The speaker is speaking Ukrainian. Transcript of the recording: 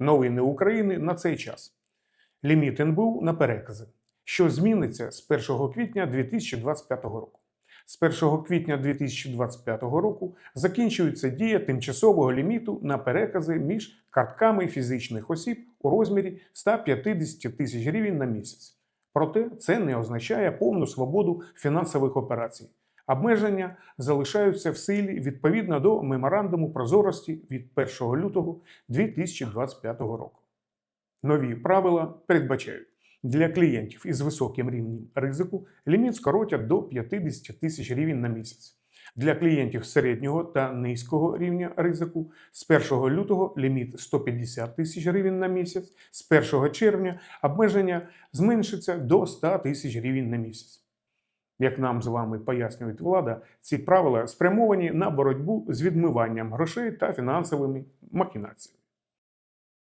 Новини України на цей час. Ліміт НБУ на перекази. Що зміниться з 1 квітня 2025 року? З 1 квітня 2025 року закінчується дія тимчасового ліміту на перекази між картками фізичних осіб у розмірі 150 тисяч гривень на місяць. Проте це не означає повну свободу фінансових операцій. Обмеження залишаються в силі відповідно до меморандуму прозорості від 1 лютого 2025 року. Нові правила передбачають для клієнтів із високим рівнем ризику ліміт скоротять до 50 тисяч гривень на місяць. Для клієнтів середнього та низького рівня ризику з 1 лютого ліміт 150 тисяч гривень на місяць, з 1 червня обмеження зменшиться до 100 тисяч гривень на місяць. Як нам з вами пояснює влада, ці правила спрямовані на боротьбу з відмиванням грошей та фінансовими махінаціями.